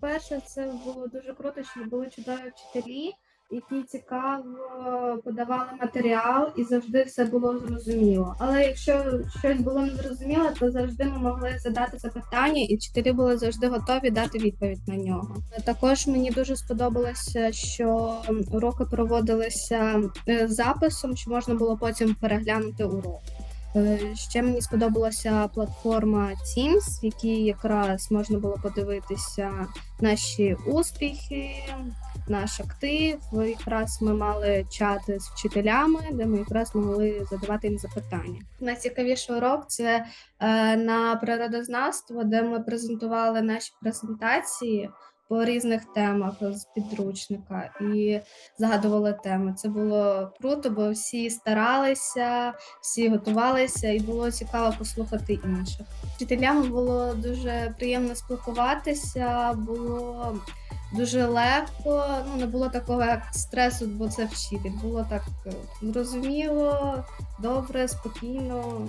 Перше, це було дуже круто, що були чудові вчителі, які цікаво подавали матеріал і завжди все було зрозуміло. Але якщо щось було незрозуміло, то завжди ми могли задати запитання, і вчителі були завжди готові дати відповідь на нього. Також мені дуже сподобалося, що уроки проводилися е, записом, що можна було потім переглянути урок. Е, Ще мені сподобалася платформа Teams, в якій якраз можна було подивитися наші успіхи, наш актив. Якраз ми мали чати з вчителями, де ми якраз могли задавати їм запитання. Найцікавіший урок це е, на природознавство, де ми презентували наші презентації по різних темах з підручника і згадували теми. Це було круто, бо всі старалися, всі готувалися, і було цікаво послухати інших. З Вчителями було дуже приємно спілкуватися, було дуже легко. Ну не було такого як стресу, бо це вчитель. Було так е, зрозуміло, добре, спокійно.